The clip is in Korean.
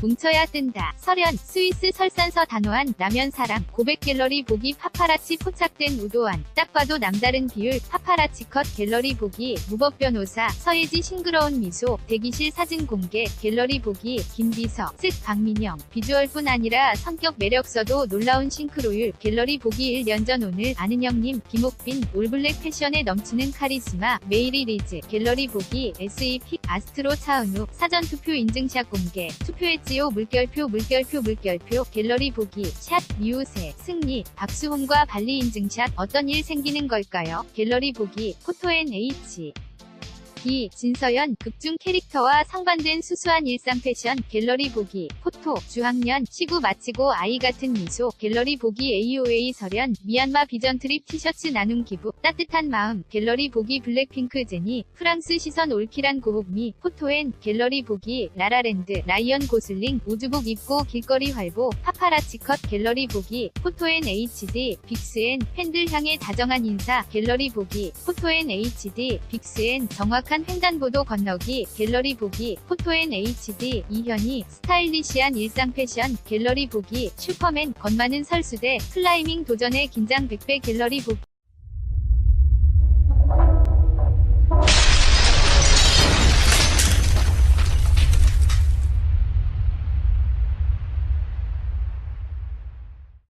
뭉쳐야 뜬다. 설현, 스위스 설산서 단호한 라면 사랑, 고백 갤러리 보기 파파라치 포착된 우도한, 딱 봐도 남다른 비율, 파파라치 컷 갤러리 보기, 무법 변호사, 서예지 싱그러운 미소, 대기실 사진 공개, 갤러리 보기, 김비서, 쓱 박민영, 비주얼뿐 아니라 성격 매력서도 놀라운 싱크로율, 갤러리 보기 1년 전 오늘 아는 형님, 김옥빈, 올블랙 패션에 넘치는 카리스마, 메이리 리즈, 갤러리 보기, SEP, 아스트로 차은우, 사전투표 인증샷 공개, 투표했 지요 물결표 물결표 물결표, 갤러리 보기, 샷, 미우새, 승리, 박수홍과 발리 인증샷, 어떤 일 생기는 걸까요? 갤러리 보기, 포토앤 H. 2. 진서연, 극중 캐릭터와 상반된 수수한 일상 패션, 갤러리 보기, 포토, 주학년, 시구 마치고 아이 같은 미소, 갤러리 보기 AOA 설현, 미얀마 비전 트립 티셔츠 나눔 기부, 따뜻한 마음, 갤러리 보기 블랙핑크 제니, 프랑스 시선 올킬한 고복미, 포토앤, 갤러리 보기, 라라랜드, 라이언 고슬링, 우주복 입고 길거리 활보, 파파라치 컷, 갤러리 보기, 포토앤 HD, 빅스앤, 팬들 향해 다정한 인사, 갤러리 보기, 포토앤 HD, 빅스앤, 정확 한 횡단보도 건너기, 갤러리 보기, 포토앤 HD, 이현이, 스타일리시한 일상 패션, 갤러리 보기, 슈퍼맨, 겉 많은 설수대, 클라이밍 도전의 긴장 100배 갤러리 보기.